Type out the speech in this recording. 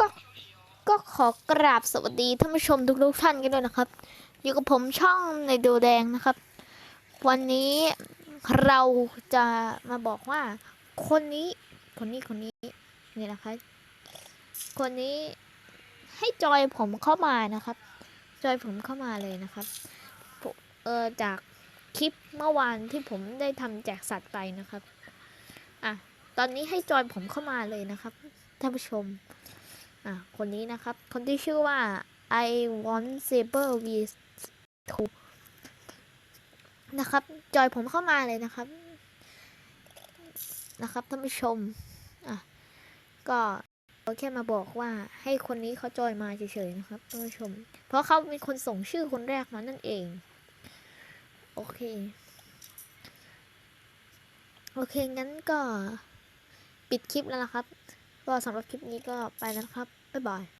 ก็ก็ขอกราบสวัสดีท่านผู้ชมทุกๆท่านกันด้วยนะครับ อยู่กับผมช่องในดูแดงนะครับ วันนี้เราจะมาบอกว่า คนนี้คนนี้คนนี้นี่นะคะคนนี้ให้จอยผมเข้ามานะครับ จอยผมเข้ามาเลยนะครับเออจากคลิปเมื่อวานที่ผมได้ทำแจกสัตว์ไปนะครับอะตอนนี้ให้จอยผมเข้ามาเลยนะครับท่านผู้ชม อะ คนนี้นะครับ คนที่ชื่อว่า I want saber v 2นะครับ จอยผมเข้ามาเลยนะครับ นะครับท่านผู้ชม อะ ก็เราแค่มาบอกว่าให้คนนี้เขาจอยมาเฉยๆนะครับท่านผู้ชม เพราะเขาเป็นคนส่งชื่อคนแรกมานั่นเอง โอเค โอเคงั้นก็ปิดคลิปแล้วนะครับ ก็สำหรับคลิปนี้ก็ไปแล้วนะครับ บ๊ายบาย